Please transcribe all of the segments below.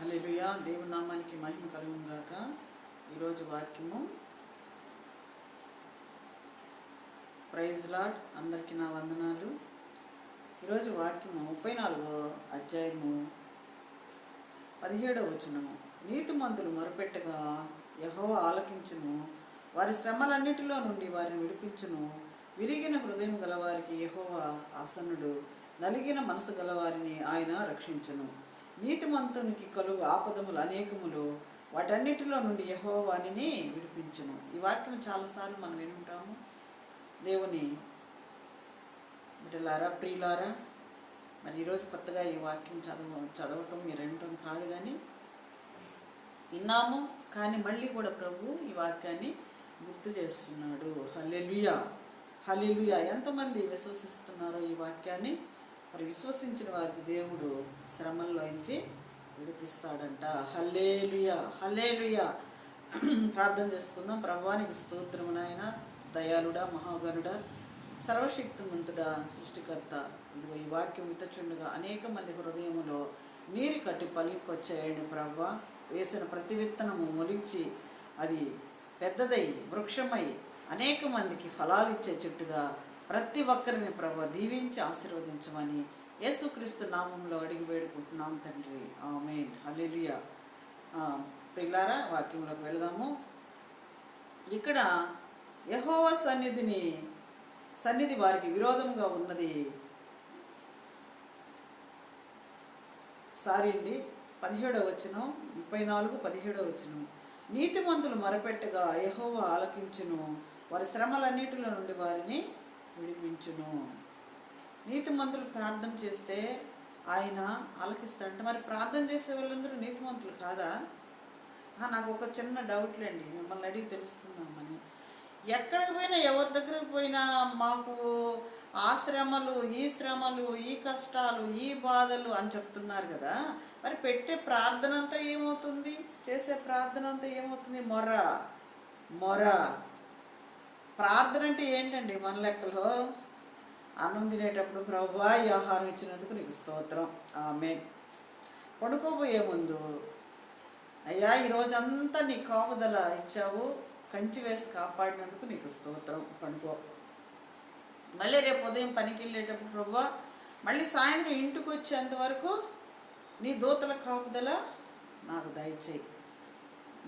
హల్లెలూయా. దేవుని నామానికి మహిమ కలుగును ఈరోజు వాక్యము ప్రైజ్ లాడ్. అందరికీ నా వందనాలు. ఈరోజు వాక్యము ముప్పై నాలుగో అధ్యాయము పదిహేడవ వచనము. నీతిమంతులు మొరపెట్టగా యహో ఆలకించును. వారి శ్రమలన్నిటిలో నుండి వారిని విడిపించును. విరిగిన హృదయం గలవారికి యహోవా ఆసనుడు నలిగిన మనసు గలవారిని ఆయన రక్షించును. నీతిమంతునికి కలుగు ఆపదములు అనేకములు. వాటన్నిటిలో నుండి యహోవానిని విడిపించును. ఈ వాక్యం చాలాసార్లు మనం వినుంటాము. దేవుని బిడ్డలారా ప్రియులారా మరి ఈరోజు కొత్తగా ఈ వాక్యం చదవ చదవటం మీరు వినటం కాదు కానీ విన్నాము కానీ మళ్ళీ కూడా ప్రభు ఈ వాక్యాన్ని గుర్తు చేస్తున్నాడు. హలెలుయా హలెలుయా ఎంతమంది విశ్వసిస్తున్నారో ఈ వాక్యాన్ని? మరి విశ్వసించిన వారికి దేవుడు శ్రమల్లోంచి విడిపిస్తాడంట. హలేలుయ హలేలుయ ప్రార్థన చేసుకుందాం. ప్రభానికి స్తోత్రము నాయన. దయాళుడా మహాగణుడా సర్వశక్తిమంతుడా సృష్టికర్త. ఇదిగో ఈ వాక్యం వితచుండగా అనేక మంది హృదయములో నీరు కట్టి పలికొచ్చాయండి ప్రభా. వేసిన ప్రతి విత్తనము మొలిచి అది పెద్దదై వృక్షమై అనేక మందికి ఫలాలు ఇచ్చే చెట్టుగా ప్రతి ఒక్కరిని ప్రభు దీవించి ఆశీర్వదించమని యేసుక్రీస్తు నామంలో అడిగి వేడుకుంటున్నాం తండ్రి. ఆమెన్. హల్లెలూయా. పిల్లారా వాక్యంలోకి వెళదాము. ఇక్కడ యహోవా సన్నిధిని సన్నిధి వారికి విరోధంగా ఉన్నది. సారీ అండి పదిహేడవ వచనం ముప్పై నాలుగు పదిహేడవ వచనం. నీతిమంతులు మరపెట్టగా యహోవ ఆలకించును. వారి శ్రమలన్నిటిలో నుండి వారిని విడిపించును. నీతిమంతులు ప్రార్థన చేస్తే ఆయన ఆలకిస్తాడంట. మరి ప్రార్థన చేసే వాళ్ళందరూ నీతిమంతులు కాదా? నాకు ఒక చిన్న డౌట్లేండి. మిమ్మల్ని అడిగి తెలుసుకుందామని ఎక్కడికి పోయినా ఎవరి దగ్గరికి పోయినా మాకు ఆ శ్రమలు ఈ శ్రమలు ఈ కష్టాలు ఈ బాధలు అని చెప్తున్నారు కదా. మరి పెట్టే ప్రార్థన అంతా ఏమవుతుంది? చేసే ప్రార్థన అంతా ఏమవుతుంది? మొర. మొర. ప్రార్థన అంటే ఏంటండి మన లెక్కలో? అన్నం తినేటప్పుడు ప్రభా ఈ ఆహారం ఇచ్చినందుకు నీకు స్తోత్రం. ఆమె పడుకోబోయే ముందు అయ్యా ఈరోజంతా నీ కాపుదల ఇచ్చావు. కంచి వేసి కాపాడినందుకు నీకు స్తోత్రం. పడుకో. మళ్ళీ రేపు ఉదయం పనికి వెళ్ళేటప్పుడు ప్రభా మళ్ళీ సాయంత్రం ఇంటికి వచ్చేంత వరకు నీ దూతల కాపుదల నాకు దయచేయి.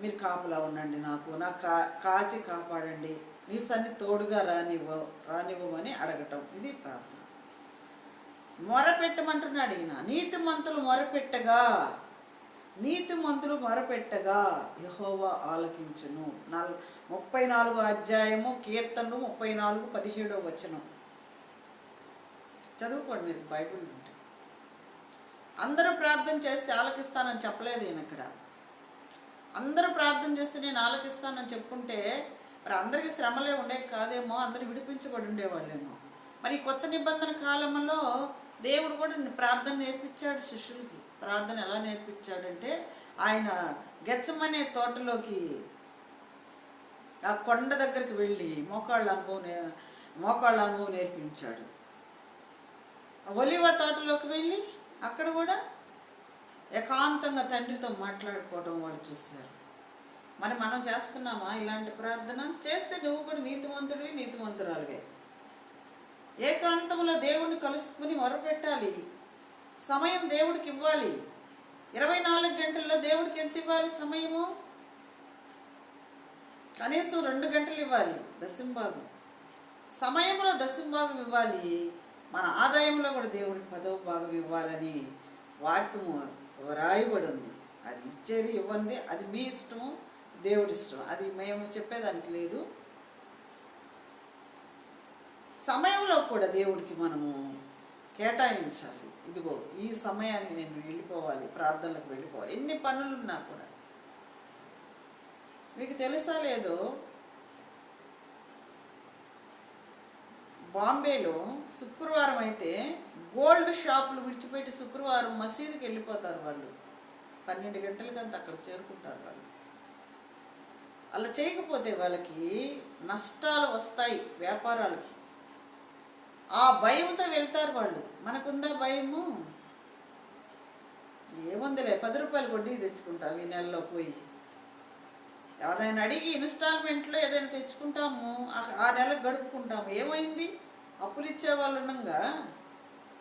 మీరు కాపులా ఉండండి నాకు. నా కా కాచి కాపాడండి. నీ సన్ని తోడుగా రానివ్వ రానివ్వమని అడగటం. ఇది ప్రార్థన. మొరపెట్టమంటున్నాడు ఈయన. నీతిమంతులు మొరపెట్టగా. నీతి మంతులు మొరపెట్టగా. యహోవా ఆలకించును. నల్ ముప్పై నాలుగు అధ్యాయము కీర్తనలు ముప్పై నాలుగు పదిహేడో వచనం. చదువుకోండి మీరు బైబిల్ ఉంటే అందరూ ప్రార్థన చేస్తే ఆలకిస్తానని చెప్పలేదు ఈయన ఇక్కడ. అందరూ ప్రార్థన చేస్తే నేను ఆలకిస్తానని చెప్పుంటే మరి అందరికీ శ్రమలే ఉండేవి కాదేమో అందరూ విడిపించబడి ఉండేవాళ్ళేమో. మరి కొత్త నిబంధన కాలంలో దేవుడు కూడా ప్రార్థన నేర్పించాడు శిష్యులకి. ప్రార్థన ఎలా నేర్పించాడంటే ఆయన గెచ్చమనే తోటలోకి ఆ కొండ దగ్గరికి వెళ్ళి మోకాళ్ళ అనుభవం నే- మోకాళ్ళ అనుభవం నేర్పించాడు. ఒలివ తోటలోకి వెళ్ళి అక్కడ కూడా ఏకాంతంగా తండ్రితో మాట్లాడుకోవడం వాళ్ళు చూశారు. మరి మనం చేస్తున్నామా ఇలాంటి ప్రార్థన? చేస్తే నువ్వు కూడా నీతిమంతుడివి నీతిమంతురాలువే. ఏకాంతంలో దేవుడిని కలుసుకుని మొరపెట్టాలి. సమయం దేవుడికి ఇవ్వాలి. ఇరవై నాలుగు గంటల్లో దేవుడికి ఎంత ఇవ్వాలి సమయము? కనీసం రెండు గంటలు ఇవ్వాలి దశంభాగం. సమయంలో దశంభాగం ఇవ్వాలి. మన ఆదాయంలో కూడా దేవుడికి పదవ భాగం ఇవ్వాలని వాక్యము రాయబడి ఉంది అది ఇచ్చేది ఇవ్వండి అది మీ ఇష్టము దేవుడి ఇష్టం. అది మేము చెప్పేదానికి లేదు. సమయంలో కూడా దేవుడికి మనము కేటాయించాలి. ఇదిగో ఈ సమయానికి నేను వెళ్ళిపోవాలి ప్రార్థనలకు వెళ్ళిపోవాలి. ఎన్ని పనులున్నా కూడా. మీకు తెలుసా లేదో? బాంబేలో శుక్రవారం అయితే గోల్డ్ షాపులు విడిచిపెట్టి శుక్రవారం మసీదుకి వెళ్ళిపోతారు వాళ్ళు. పన్నెండు గంటలకంత అక్కడ చేరుకుంటారు వాళ్ళు. అలా చేయకపోతే వాళ్ళకి నష్టాలు వస్తాయి వ్యాపారాలకి. ఆ భయంతో వెళ్తారు వాళ్ళు. మనకుందా భయము? ఏముంది ఏముందిలే పది రూపాయలు వడ్డీ తెచ్చుకుంటాం ఈ నెలలో పోయి. ఎవరైనా అడిగి ఇన్స్టాల్మెంట్లో ఏదైనా తెచ్చుకుంటాము ఆ- నెల నెలకు గడుపుకుంటాము. ఏమైంది? అప్పులు ఇచ్చేవాళ్ళు ఉండగా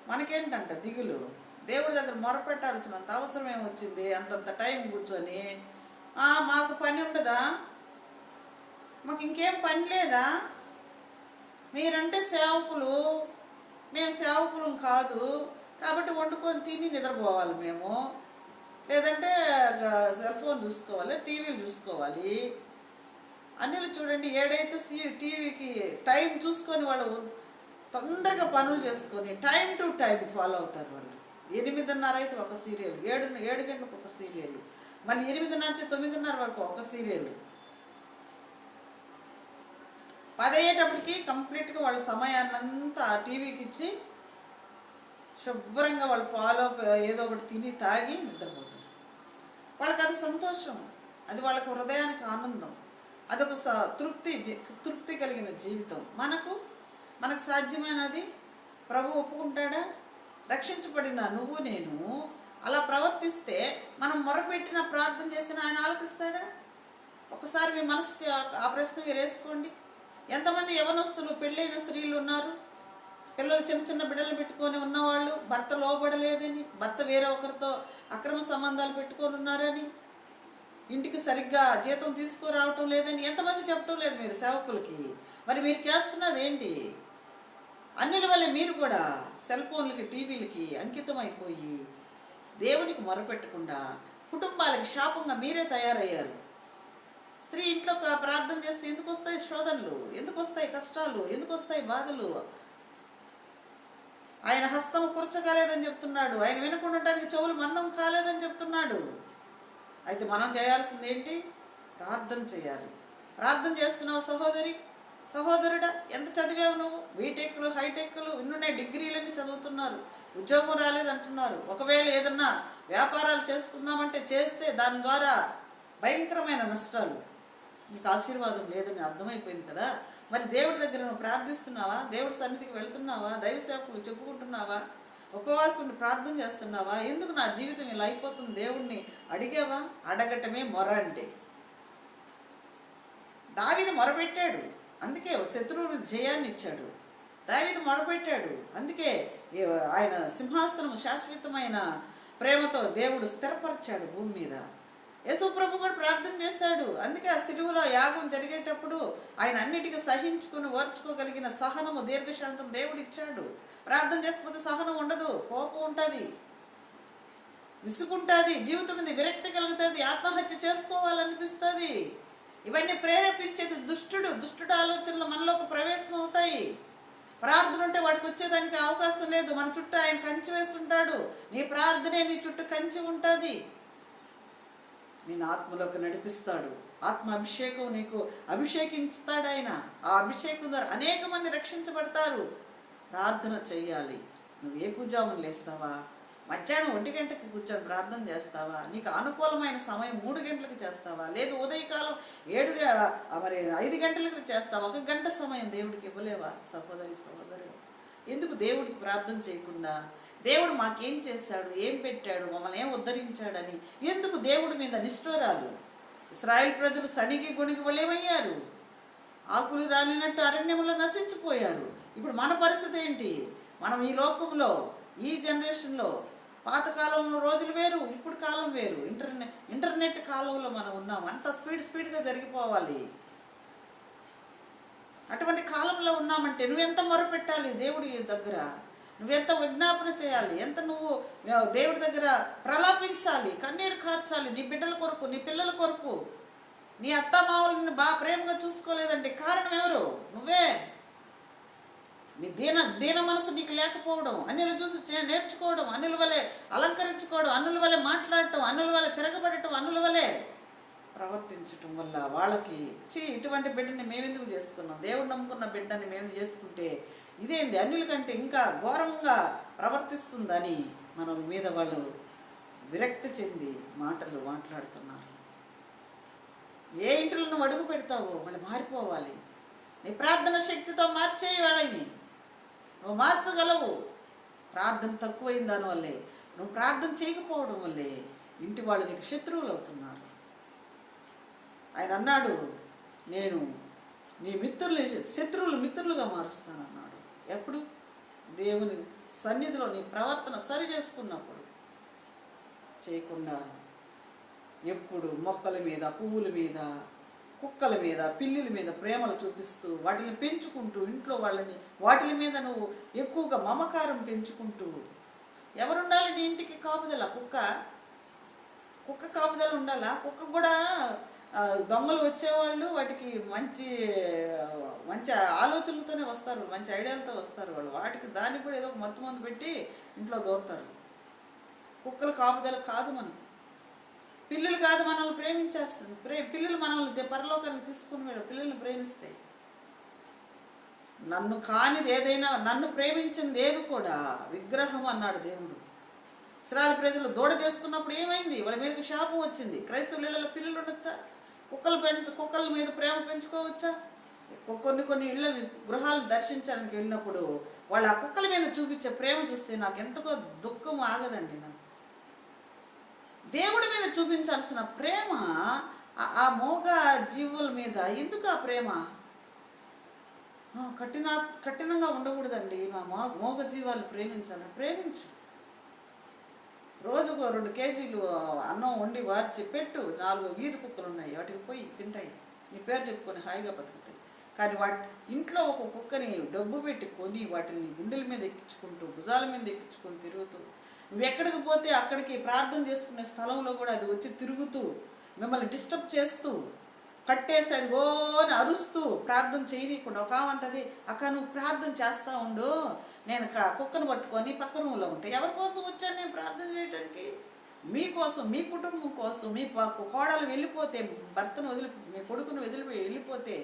మనకేంటంట దిగులు. దేవుడి దగ్గర మొరపెట్టాల్సినంత అవసరం ఏమొచ్చింది అంతంత టైం కూర్చొని మాకు పని ఉండదా? మాకు ఇంకేం పని లేదా? మీరంటే సేవకులు. మేము సేవకులం కాదు. కాబట్టి వండుకొని తిని నిద్రపోవాలి మేము. లేదంటే సెల్ ఫోన్ చూసుకోవాలి టీవీలు చూసుకోవాలి. అన్నిలు చూడండి ఏడైతే సీ టీవీకి టైం చూసుకొని వాళ్ళు తొందరగా పనులు చేసుకొని టైం టు టైం ఫాలో అవుతారు వాళ్ళు. ఎనిమిదిన్నర అయితే ఒక సీరియల్ ఏడు ఏడు గంటలకు ఒక సీరియల్ మళ్ళీ ఎనిమిది నుంచి తొమ్మిదిన్నర వరకు ఒక సీరియల్. పదయ్యేటప్పటికి కంప్లీట్గా వాళ్ళ సమయాన్ని అంతా టీవీకి ఇచ్చి శుభ్రంగా వాళ్ళు పాలో ఏదో ఒకటి తిని తాగి నిద్రపోతారు. వాళ్ళకి అది సంతోషం. అది వాళ్ళకి హృదయానికి ఆనందం. అదొక స తృప్తి తృప్తి కలిగిన జీవితం. మనకు మనకు సాధ్యమైనది? ప్రభు ఒప్పుకుంటాడా? రక్షించబడిన నువ్వు నేను అలా ప్రవర్తిస్తే మనం మొరపెట్టిన ప్రార్థన చేసిన ఆయన ఆలకిస్తాడా? ఒకసారి మీ మనసుకి ఆ- ప్రశ్న మీరు వేసుకోండి ఎంతమంది యవనస్తులు పెళ్ళైన స్త్రీలు ఉన్నారు? పిల్లలు చిన్న చిన్న బిడ్డలు పెట్టుకొని ఉన్నవాళ్ళు భర్త లోబడలేదని భర్త వేరే ఒకరితో అక్రమ సంబంధాలు పెట్టుకొని ఉన్నారని ఇంటికి సరిగ్గా జీతం తీసుకురావటం లేదని ఎంతమంది చెప్పటం లేదు మీరు సేవకులకి. మరి మీరు చేస్తున్నది ఏంటి? అన్నిల వల్ల మీరు కూడా సెల్ ఫోన్లకి టీవీలకి అంకితం అయిపోయి దేవునికి మొరపెట్టకుండా కుటుంబాలకి శాపంగా మీరే తయారయ్యారు. స్త్రీ ఇంట్లో ప్రార్థన చేస్తే ఎందుకు వస్తాయి శోధనలు? ఎందుకు వస్తాయి కష్టాలు? ఎందుకు వస్తాయి బాధలు? ఆయన హస్తం కూర్చోగాలేదని చెప్తున్నాడు. ఆయన వినకుండటానికి చెవులు మందం కాలేదని చెప్తున్నాడు. అయితే మనం చేయాల్సింది ఏంటి? ప్రార్థన చేయాలి. ప్రార్థన చేస్తున్నావు సహోదరి? సహోదరుడా ఎంత చదివావు నువ్వు? బీటెక్లు హైటెక్లు ఇన్నున్నాయి డిగ్రీలన్నీ చదువుతున్నారు. ఉద్యోగం రాలేదంటున్నారు. ఒకవేళ ఏదన్నా వ్యాపారాలు చేసుకుందామంటే చేస్తే దాని ద్వారా భయంకరమైన నష్టాలు. నీకు ఆశీర్వాదం లేదని అర్థమైపోయింది కదా? మరి దేవుడి దగ్గర నువ్వు ప్రార్థిస్తున్నావా? దేవుడి సన్నిధికి వెళుతున్నావా? దైవ సేవకులు చెప్పుకుంటున్నావా? ఉపవాసం ప్రార్థన చేస్తున్నావా? ఎందుకు నా జీవితం ఇలా అయిపోతుంది? దేవుణ్ణి అడిగావా? అడగటమే మొర అంటే. దావిని మొరపెట్టాడు. అందుకే శత్రువుని జయాన్ని ఇచ్చాడు దావీదు మొరపెట్టాడు. అందుకే ఆయన సింహాసనం శాశ్వతమైన ప్రేమతో దేవుడు స్థిరపరిచాడు భూమి మీద. యేసు ప్రభు కూడా ప్రార్థన చేశాడు. అందుకే ఆ సిలువలో యాగం జరిగేటప్పుడు ఆయన అన్నిటికీ సహించుకుని ఓర్చుకోగలిగిన సహనము దీర్ఘశాంతం దేవుడు ఇచ్చాడు ప్రార్థన చేసిపోతే సహనం ఉండదు కోపం ఉంటుంది. విసుకుంటుంది జీవితం మీద విరక్తి కలుగుతుంది ఆత్మహత్య చేసుకోవాలనిపిస్తుంది. ఇవన్నీ ప్రేరేపించేది దుష్టుడు. దుష్టుడు ఆలోచనలు మనలోకి ప్రవేశం అవుతాయి. ప్రార్థన ఉంటే వాడికి వచ్చేదానికి అవకాశం లేదు. మన చుట్టూ ఆయన కంచి వేస్తుంటాడు నీ ప్రార్థనే నీ చుట్టూ కంచి ఉంటుంది. నేను ఆత్మలోకి నడిపిస్తాడు. ఆత్మ అభిషేకం నీకు అభిషేకిస్తాడు ఆయన. ఆ అభిషేకం ద్వారా అనేక మంది రక్షించబడతారు. ప్రార్థన చెయ్యాలి. నువ్వు ఏ కూజాములు లేస్తావా? మధ్యాహ్నం ఒంటి గంటకి కూర్చొని ప్రార్థన చేస్తావా? నీకు అనుకూలమైన సమయం మూడు గంటలకు చేస్తావా? లేదు ఉదయకాలం ఏడు మరి ఐదు గంటలకు చేస్తావా? ఒక గంట సమయం దేవుడికి ఇవ్వలేవా? సహోదరి సహోదరుడు ఎందుకు దేవుడికి ప్రార్థన చేయకుండా? దేవుడు మాకేం చేశాడు? ఏం పెట్టాడు? మమ్మల్ని ఏం ఉద్ధరించాడని? ఎందుకు దేవుడి మీద నిష్ఠూరాలు ఇస్రాయేల్ ప్రజలు సణిగి గొణిగి వలేమయ్యారు? ఆకులు రాలినట్టు అరణ్యంలో నశించిపోయారు. ఇప్పుడు మన పరిస్థితి ఏంటి? మనం ఈ లోకంలో ఈ జనరేషన్లో పాతకాలంలో రోజులు వేరు ఇప్పుడు కాలం వేరు. ఇంటర్నెట్ ఇంటర్నెట్ కాలంలో మనం ఉన్నాం. అంత స్పీడ్ స్పీడ్గా జరిగిపోవాలి. అటువంటి కాలంలో ఉన్నామంటే నువ్వెంత మొరపెట్టాలి దేవుడి దగ్గర? నువ్వెంత విజ్ఞాపన చేయాలి? ఎంత నువ్వు దేవుడి దగ్గర ప్రలాపించాలి? కన్నీరు కార్చాలి? నీ బిడ్డల కొరకు నీ పిల్లల కొరకు? నీ అత్తమావులను బాగా ప్రేమగా చూసుకోలేదంటే కారణం ఎవరు? నువ్వే. నీ దీన దీన మనసు నీకు లేకపోవడం అన్నిలు చూసి నేర్చుకోవడం అన్నుల వలె అలంకరించుకోవడం అన్నుల వలె మాట్లాడటం అన్నుల వలె తిరగబడటం అన్నుల వలె ప్రవర్తించటం వల్ల వాళ్ళకి చి ఇటువంటి బిడ్డని మేమెందుకు చేసుకున్నాం? దేవుడు నమ్ముకున్న బిడ్డని మేము చేసుకుంటే ఇదేంది? అన్యుల కంటే ఇంకా ఘోరంగా ప్రవర్తిస్తుందని మన మీద వాళ్ళు విరక్తి చెంది మాటలు మాట్లాడుతున్నారు. ఏ ఇంట్లో నువ్వు అడుగు పెడతావో వాళ్ళు మారిపోవాలి. నీ ప్రార్థన శక్తితో మార్చేయి వాళ్ళని. నువ్వు మార్చగలవు. ప్రార్థన తక్కువైన దానివల్లే నువ్వు ప్రార్థన చేయకపోవడం వల్లే ఇంటి వాళ్ళు నీకు శత్రువులు అవుతున్నారు. ఆయన అన్నాడు నేను నీ మిత్రులు శత్రువులు మిత్రులుగా మారుస్తానన్నాడు. ఎప్పుడు? దేవుని సన్నిధిలో నీ ప్రవర్తన సరి చేసుకున్నప్పుడు. చేయకుండా ఎప్పుడు మొక్కల మీద పువ్వుల మీద కుక్కల మీద పిల్లుల మీద ప్రేమలు చూపిస్తూ వాటిని పెంచుకుంటూ ఇంట్లో వాళ్ళని వాటి మీద నువ్వు ఎక్కువగా మమకారం పెంచుకుంటూ. ఎవరుండాలి నీ ఇంటికి కాపుదల? కుక్క? కుక్క కాపుదల ఉండాలా? కుక్క కూడా దొంగలు వచ్చేవాళ్ళు వాటికి మంచి మంచి ఆలోచనలతోనే వస్తారు మంచి ఐడియాలతో వస్తారు వాళ్ళు. వాటికి దాన్ని కూడా ఏదో ఒక మత్తు మందు పెట్టి ఇంట్లో దోరుతారు. కుక్కల కాపుదల కాదు మనకు. పిల్లలు కాదు మనల్ని ప్రేమించాల్సింది. ప్రే పిల్లలు మనల్ని పరలోకానికి తీసుకుని వెళ్ళి పిల్లల్ని ప్రేమిస్తాయి. నన్ను కానిది ఏదైనా నన్ను ప్రేమించింది ఏది కూడా విగ్రహం అన్నాడు దేవుడు. ఇస్రాయల్ ప్రజలు దూడ చేసుకున్నప్పుడు ఏమైంది? వాళ్ళ మీదకి శాపం వచ్చింది. క్రైస్తవులలో పిల్లలు ఉండొచ్చా? కుక్కలు పెంచు కుక్కల మీద ప్రేమ పెంచుకోవచ్చా? కొన్ని కొన్ని ఇళ్ళ గృహాలు దర్శించడానికి వెళ్ళినప్పుడు వాళ్ళు ఆ కుక్కల మీద చూపించే ప్రేమ చూస్తే నాకు ఎంతకో దుఃఖం ఆగదండి నాకు. దేవుడి మీద చూపించాల్సిన ప్రేమ ఆ- మోగ జీవుల మీద. ఎందుకు ఆ ప్రేమ? కఠిన కఠినంగా ఉండకూడదండి. మా మోగ జీవాలు ప్రేమించాలి. ప్రేమించు. రోజుకు రెండు కేజీలు అన్నం వండి వార్చి పెట్టు. నాలుగు వీధి కుక్కలు ఉన్నాయి వాటికి పోయి తింటాయి. నీ పేరు చెప్పుకొని హాయిగా బతుకుతాయి. కానీ వాటి ఇంట్లో ఒక కుక్కని డబ్బు పెట్టి కొని వాటిని గుండెల మీద ఎక్కించుకుంటూ భుజాల మీద ఎక్కించుకొని తిరుగుతూ నువ్వు ఎక్కడికి పోతే అక్కడికి ప్రార్థన చేసుకునే స్థలంలో కూడా అది వచ్చి తిరుగుతూ మిమ్మల్ని డిస్టర్బ్ చేస్తూ కట్టేసి అది ఓని అరుస్తూ ప్రార్థన చేయనీయకుండా ఒక ఆమె అంటది అక్క నువ్వు ప్రార్థన చేస్తూ ఉండు నేను కుక్కను పట్టుకొని పక్క రూమ్లో ఉంటాయి ఎవరి కోసం వచ్చాను నేను ప్రార్థన చేయడానికి మీకోసం మీ కుటుంబం కోసం మీ కోడలు వెళ్ళిపోతే భర్తను వదిలి మీ కొడుకును వదిలిపోయి వెళ్ళిపోతే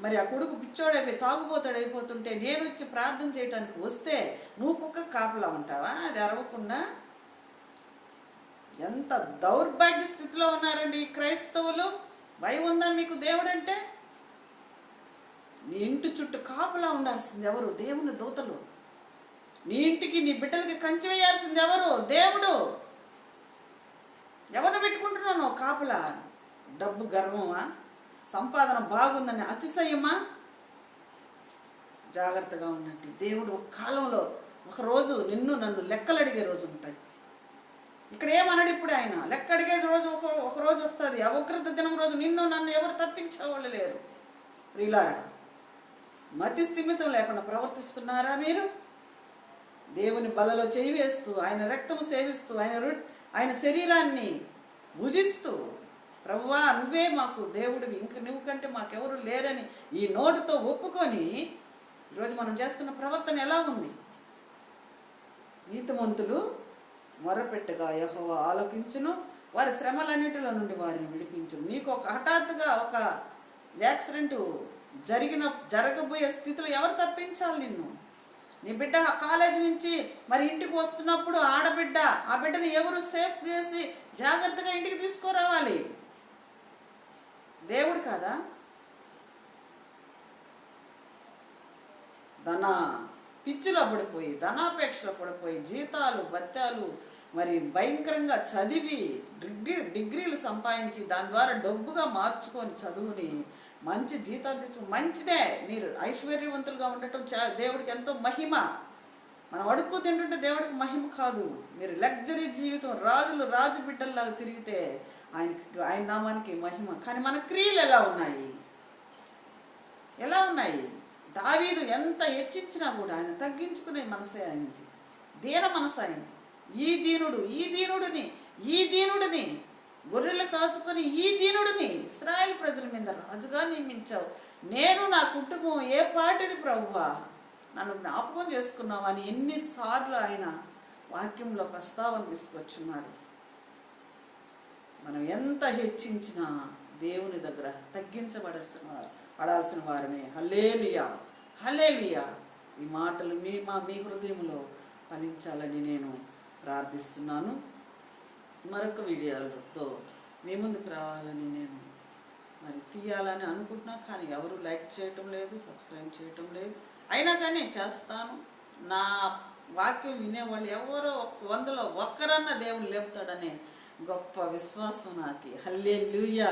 మరి ఆ కొడుకు పిచ్చోడైపోయి తాగుబోతాడు అయిపోతుంటే నేను వచ్చి ప్రార్థన చేయడానికి వస్తే నువ్వు కుక్క కాపలా ఉంటావా? అది అరవకుండా ఎంత దౌర్భాగ్య స్థితిలో ఉన్నారండి ఈ క్రైస్తవులు? భయం ఉందా మీకు దేవుడంటే? నీ ఇంటి చుట్టూ కాపలా ఉండాల్సింది ఎవరు? దేవుని దూతలు. నీ ఇంటికి నీ బిడ్డలకి కంచి వేయాల్సింది ఎవరు? దేవుడు. ఎవరు పెట్టుకుంటున్నాను కాపలా? డబ్బు గర్వమా? సంపాదన బాగుందని అతిశయమా? జాగ్రత్తగా ఉన్నట్టు దేవుడు ఒక కాలంలో ఒక రోజు నిన్ను నన్ను లెక్కలు అడిగే రోజు ఉంటాయి. ఇక్కడ ఏమన్నాడు ఇప్పుడు ఆయన? లెక్క అడిగే రోజు ఒక ఒక రోజు వస్తుంది. అవగ్రత దినం రోజు నిన్ను నన్ను ఎవరు తప్పించేవాళ్ళు లేరు. ప్రియులారా మతి స్థిమితం లేకుండా ప్రవర్తిస్తున్నారా మీరు? దేవుని బలలో చేయి వేస్తూ ఆయన రక్తము సేవిస్తూ ఆయన రు ఆయన శరీరాన్ని భుజిస్తూ ప్రభువా నువ్వే మాకు దేవుడివి. ఇంక నువ్వు కంటే మాకెవరు లేరని ఈ నోటితో ఒప్పుకొని ఈరోజు మనం చేస్తున్న ప్రవర్తన ఎలా ఉంది? నీతిమంతులు మొరపెట్టగా యహోవ ఆలోకించును. వారి శ్రమలన్నిటిలో నుండి వారిని విడిపించును. నీకు ఒక హఠాత్తుగా ఒక యాక్సిడెంట్ జరిగిన జరగబోయే స్థితిలో ఎవరు తప్పించాలి నిన్ను? నీ బిడ్డ కాలేజీ నుంచి మరి ఇంటికి వస్తున్నప్పుడు ఆడబిడ్డ ఆ బిడ్డని ఎవరు సేఫ్ చేసి జాగ్రత్తగా ఇంటికి తీసుకురావాలి? దేవుడు కాదా? ధన పిచ్చిలో పడిపోయి ధనాపేక్షలో పడిపోయి జీతాలు భత్యాలు మరి భయంకరంగా చదివి డిగ్రీ డిగ్రీలు సంపాదించి దాని ద్వారా డబ్బుగా మార్చుకొని చదువుని మంచి జీతాలు తెచ్చు మంచిదే. మీరు ఐశ్వర్యవంతులుగా ఉండటం చా- దేవుడికి ఎంతో మహిమ. మనం అడుక్కు తింటుంటే దేవుడికి మహిమ కాదు. మీరు లగ్జరీ జీవితం రాజులు రాజు బిడ్డల్లాగా తిరిగితే ఆయనకి ఆయన నామానికి మహిమ. కానీ మన క్రియలు ఎలా ఉన్నాయి? ఎలా ఉన్నాయి? దావీదు ఎంత హెచ్చించినా కూడా ఆయన తగ్గించుకునే మనసే అయింది. దీన మనసు అయింది. ఈ దీనుడు ఈ దీనుడిని ఈ దీనుడిని గొర్రెలు కాచుకొని ఈ దీనుడిని ఇస్రాయల్ ప్రజల మీద రాజుగా నియమించావు. నేను నా కుటుంబం ఏ పాటిది ప్రభువా నన్ను జ్ఞాపకం చేసుకున్నావు అని ఎన్నిసార్లు ఆయన వాక్యంలో ప్రస్తావన తీసుకొచ్చున్నాడు. మనం ఎంత హెచ్చించినా దేవుని దగ్గర తగ్గించబడాల్సిన వారు పడాల్సిన వారమే. హలేలియా హలేలియా ఈ మాటలు మీ మా మీ హృదయంలో ఫలించాలని నేను ప్రార్థిస్తున్నాను. మరొక వీడియోలతో మీ ముందుకు రావాలని నేను మరి తీయాలని అనుకుంటున్నా కానీ ఎవరు లైక్ చేయటం లేదు సబ్స్క్రైబ్ చేయటం లేదు. అయినా కానీ చేస్తాను. నా వాక్యం వినేవాళ్ళు ఎవరో వందలో ఒక్కరన్నా దేవుడు లేపుతాడనే గొప్ప విశ్వాసం నాకు. హల్లే లూయా